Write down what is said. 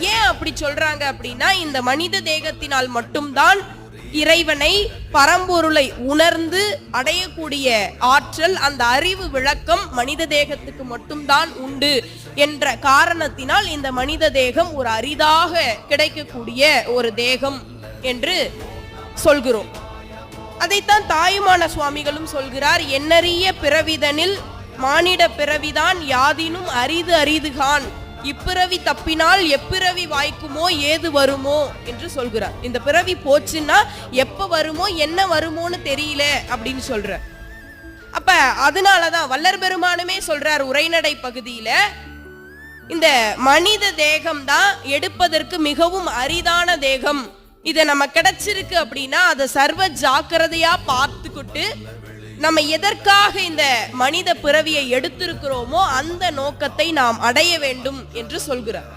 ஏன் அப்படி சொல்றாங்க அப்படின்னா இந்த மனித தேகத்தினால் மட்டும்தான் இறைவனை பரம்பொருளை உணர்ந்து அடையக்கூடிய ஆற்றல் அந்த அறிவு விளக்கம் மனித தேகத்துக்கு மட்டும்தான் உண்டு என்ற காரணத்தினால் இந்த மனித தேகம் ஒரு அரிதாக கிடைக்கக்கூடிய ஒரு தேகம் என்று சொல்கிறோம். அதைத்தான் தாயுமான சுவாமிகளும் சொல்கிறார் என்னறிய பிறவிதனில் மானிட பிறவிதான் யாதினும் அரிது அரிதுகான். இப்பிறவி தப்பினால் எப்பிறவி வாய்க்குமோ ஏது வருமோ என்று சொல்கிறார். இந்த பிறவி போச்சுன்னா எப்ப வருமோ என்ன வருமோன்னு தெரியல அப்படின்னு சொல்ற அப்ப அதனாலதான் வல்லர் பெருமானுமே சொல்றார் உரைநடை பகுதியில இந்த மனித தேகம் தான் எடுப்பதற்கு மிகவும் அரிதான தேகம். இதை நம்ம கிடைச்சிருக்கு அப்படின்னா அதை சர்வ ஜாக்கிரதையா பார்த்துக்கிட்டு நம்ம எதற்காக இந்த மனித பிறவியை எடுத்திருக்கிறோமோ அந்த நோக்கத்தை நாம் அடைய வேண்டும் என்று சொல்கிறார்.